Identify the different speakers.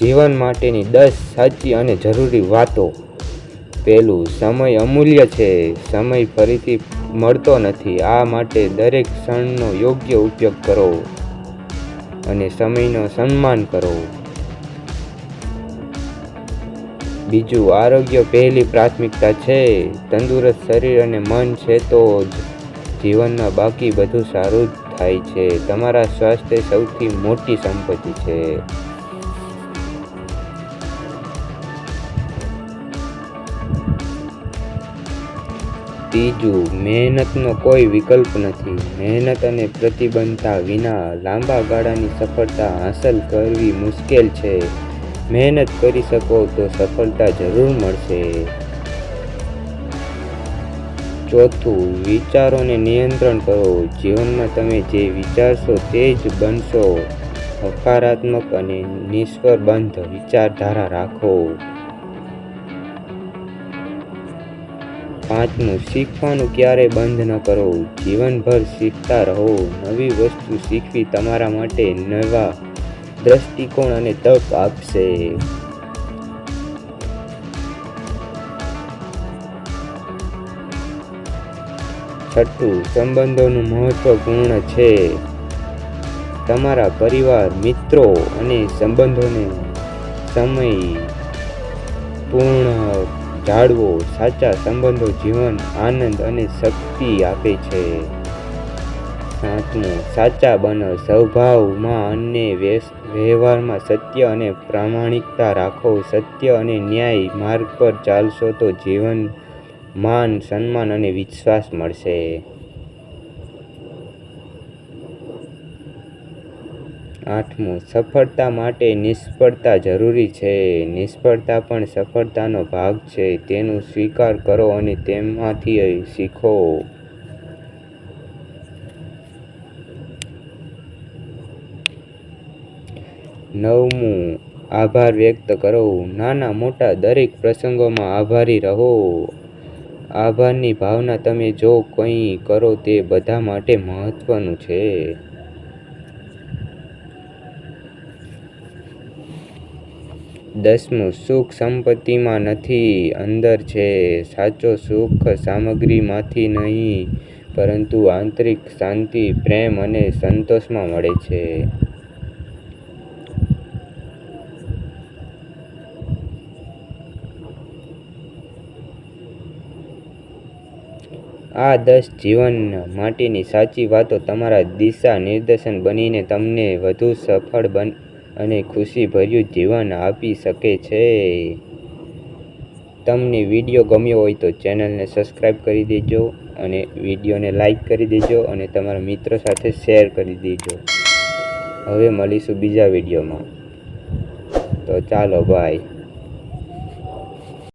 Speaker 1: જીવન માટેની દસ સાચી અને જરૂરી વાતો. પહેલું સમય અમૂલ્ય છે, સમય ફરીથી મળતો નથી. આ માટે દરેક ક્ષણનો યોગ્ય ઉપયોગ કરો અને સમયનો સન્માન કરો. બીજું, આરોગ્ય પહેલી પ્રાથમિકતા છે. તંદુરસ્ત શરીર અને મન છે તો જીવનમાં બાકી બધું સારું જ થાય છે. તમારા સ્વાસ્થ્ય સૌથી મોટી સંપત્તિ છે. ત્રીજું, મહેનતનો કોઈ વિકલ્પ નથી. મહેનત અને પ્રતિબદ્ધતા વિના લાંબા ગાળાની સફળતા હાંસલ કરવી મુશ્કેલ છે. મહેનત કરી શકો તો સફળતા જરૂર મળશે. ચોથું, વિચારોને નિયંત્રણ કરો. જીવનમાં તમે જે વિચારશો તે જ બનશો. હકારાત્મક અને નિષ્ફળબંધ વિચારધારા રાખો. પાંચમું, શીખવાનું ક્યારેય બંધ ન કરો. જીવનભર શીખતા રહો. નવી વસ્તુ શીખવી તમારા માટે નવા દ્રષ્ટિકોણ અને તક આપશે. છઠ્ઠું, સંબંધોનું મહત્વપૂર્ણ છે. તમારા પરિવાર, મિત્રો અને સંબંધોને સમય પૂર્ણ જાળવો, સાચા સંબંધો, જીવન, આનંદ અને શક્તિ આપે છે. સાતમું સાચા બનો. સ્વભાવમાં અને વ્યવહારમાં સત્ય અને પ્રામાણિકતા રાખો. સત્ય અને ન્યાય માર્ગ પર ચાલશો તો જીવન, માન, સન્માન અને વિશ્વાસ મળશે. આઠમું, સફળતા માટે નિષ્ફળતા જરૂરી છે. નિષ્ફળતા પણ સફળતાનો ભાગ છે. તેનો સ્વીકાર કરો અને તેમાંથી શીખો. નવમું, આભાર વ્યક્ત કરો. નાના મોટા દરેક પ્રસંગોમાં આભારી રહો. આભારની ભાવના તમે જો કંઈ કરો તે બધા માટે મહત્વનું છે. દસમું, સુખ સંપત્તિમાં નથી, અંદર છે. સાચો સુખ સામગ્રીમાંથી નહીં, પરંતુ આંતરિક શાંતિ, પ્રેમ અને સંતોષમાં મળે છે. આ દસ જીવન માટેની સાચી વાતો તમારા દિશા નિર્દેશન બનીને તમને વધુ સફળ બન અને ખુશીભર્યું જીવન આપી શકે છે. તમને વીડિયો ગમ્યો હોય તો ચેનલને સબસ્ક્રાઈબ કરી દેજો અને વિડીયોને લાઈક કરી દેજો અને તમારા મિત્રો સાથે શેર કરી દેજો. હવે મળીશું બીજા વિડીયોમાં. તો ચાલો, બાય.